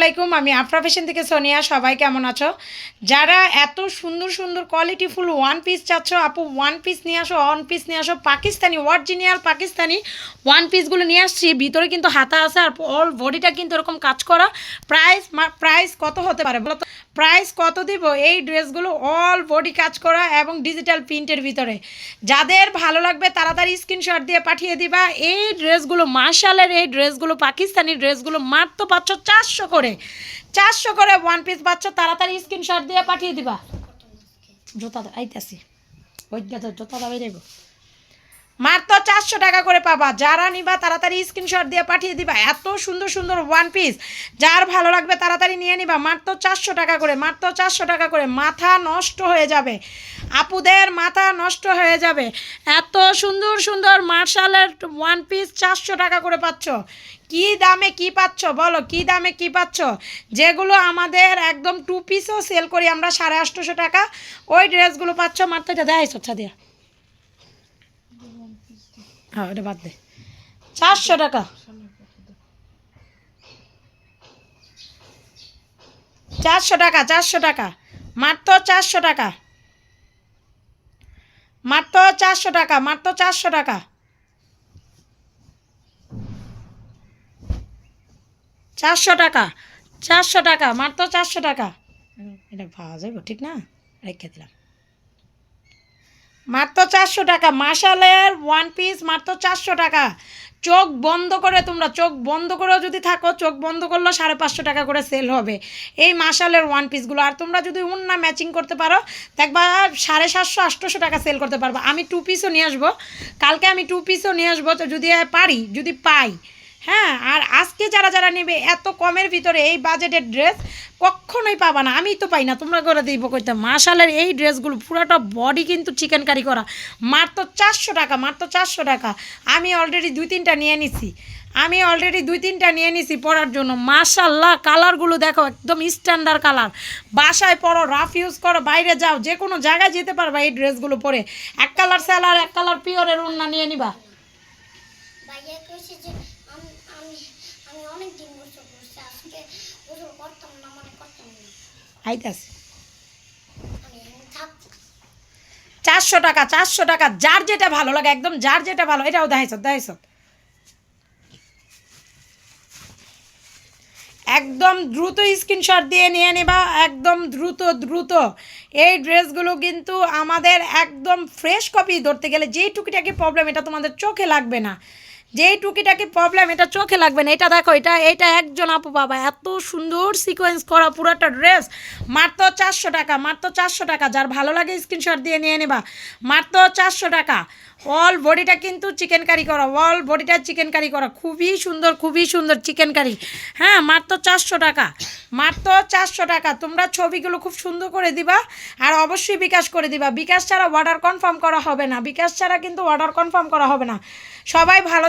আলাইকুম, আমি আফরা ফ্যাশন থেকে সোনিয়া, সবাই কেমন আছো? যারা এত সুন্দর সুন্দর কোয়ালিটিফুল ওয়ান পিস চাচ্ছ, আপু ওয়ান পিস নিয়ে আসো ওয়ান পিস নিয়ে আসো, পাকিস্তানি অরিজিনাল পাকিস্তানি ওয়ান পিসগুলো নিয়ে আসছি। ভিতরে কিন্তু হাতা আছে, আর অল বডিটা কিন্তু এরকম কাজ করা। প্রাইস প্রাইস কত হতে পারে বলো তো? প্রাইস কত দিব? এই ড্রেসগুলো অল বডি কাজ করা এবং ডিজিটাল প্রিন্টের ভিতরে। যাদের ভালো লাগবে তাড়াতাড়ি স্ক্রিনশট দিয়ে পাঠিয়ে দিবা। এই ড্রেসগুলো মার্শালের এই ড্রেসগুলো, পাকিস্তানি ড্রেসগুলো মাত্র পাচ্ছ চারশো করে। চারশো করে ওয়ান পিস পাচ্ছ, তাড়াতাড়ি স্ক্রিনশট দিয়ে পাঠিয়ে দিবা। জুতা আইতাছি। ওই জুতা দাও যাইব চারশো টাকা করে পাবা। যারা নিবা তাড়াতাড়ি স্ক্রিনশট দিয়ে পাঠিয়ে দিবা। এত সুন্দর সুন্দর ওয়ান পিস যার ভালো লাগবে তাড়াতাড়ি নিয়ে নিবা। মাত্র চারশো টাকা করে, মাত্র চারশো টাকা করে। মাথা নষ্ট হয়ে যাবে। আপুদের মাথা নষ্ট হয়ে যাবে। এত সুন্দর সুন্দর মার্শালের ওয়ান পিস চারশো টাকা করে পাচ্ছ। কি দামে কি পাচ্ছ বলো? কি দামে কি পাচ্ছ? যেগুলো আমাদের একদম টু পিসও সেল করি আমরা সাড়ে আটশোশো টাকা। ওই ড্রেসগুলো পাচ্ছ মাত্র। এটা দেয় সচ্ছা দিয়া। হ্যাঁ ওটা বাদ দে। চারশো টাকা। চারশো টাকা চারশো টাকা। মাত্র চারশো টাকা। মাত্র চারশো টাকা মাত্র চারশো টাকা। চারশো টাকা চারশো টাকা মাত্র চারশো টাকা। এটা পাওয়া যাবে ঠিক না? রেখে দিলাম। মাত্র চারশো টাকা। মাসালের ওয়ান পিস মাত্র চারশো টাকা। চোখ বন্ধ করে তোমরা, চোখ বন্ধ করেও যদি থাকো, চোখ বন্ধ করলেও সাড়ে পাঁচশো টাকা করে সেল হবে। এই মাসালের ওয়ান পিসগুলো আর তোমরা যদি উন্না ম্যাচিং করতে পারো, দেখবা সাড়ে সাতশো, আটশোশো টাকা সেল করতে পারব। আমি টু পিসও নিয়ে আসব। কালকে আমি টু পিসও নিয়ে আসব। তো যদি পারি, যদি পাই। হ্যাঁ আর আজকে যারা যারা নেবে, এত কমের ভিতরে এই বাজেটের ড্রেস কখনোই পাবা না। আমি তো পাই না, তোমরা করে দিব কইতে। মাশালের এই ড্রেসগুলো, পুরোটা বডি কিন্তু চিকেন কারি। করা মাত্র চারশো টাকা মাত্র চারশো টাকা। আমি অলরেডি দুই তিনটা নিয়ে নিছি। আমি অলরেডি দুই তিনটা নিয়ে নিছি পরার জন্য। মাশাল্লাহ, কালারগুলো দেখো, একদম স্ট্যান্ডার্ড কালার। বাসায় পরো রাফ ইউজ করো, বাইরে যাও, যে কোনো জায়গায় যেতে পারবা এই ড্রেসগুলো পরে। এক কালার স্যালার এক কালার পিওরের উন্না নিয়ে নিবা। অনেক দিন করছি আজকে চারশো টাকা চারশো টাকা, যার যেটা ভালো লাগে, একদম যার যেটা ভালো, এটাও দেখাইছ দেখাইছ একদম দ্রুত স্ক্রিনশট দিয়ে নিয়ে নেবা, একদম দ্রুত দ্রুত। এই ড্রেসগুলো কিন্তু আমাদের একদম ফ্রেশ কপি ধরতে গেলে যেই টুকিটাকি প্রবলেম এটা তোমাদের চোখে লাগবে না। যেই টুকিটাকি প্রবলেম এটা চোখে লাগবে না। এটা দেখো, এটা এটা একজন আপু, বাবা, এত সুন্দর সিকোয়েন্স করা পুরোটা ড্রেস মাত্র চারশো টাকা মাত্র চারশো টাকা। যার ভালো লাগে স্ক্রিনশট দিয়ে নিয়ে নেবা। মাত্র চারশো টাকা। অল বডিটা কিন্তু চিকেন কারি করা অল বডিটা চিকেন কারি করা। খুবই সুন্দর খুবই সুন্দর চিকেন কারি হ্যাঁ মাত্র চারশো টাকা। মাত্র চারশো টাকা। তোমরা ছবিগুলো খুব সুন্দর করে দিবা আর অবশ্যই বিকাশ করে দিবা। বিকাশ ছাড়া অর্ডার কনফার্ম করা হবে না। বিকাশ ছাড়া কিন্তু অর্ডার কনফার্ম করা হবে না। সবাই ভালো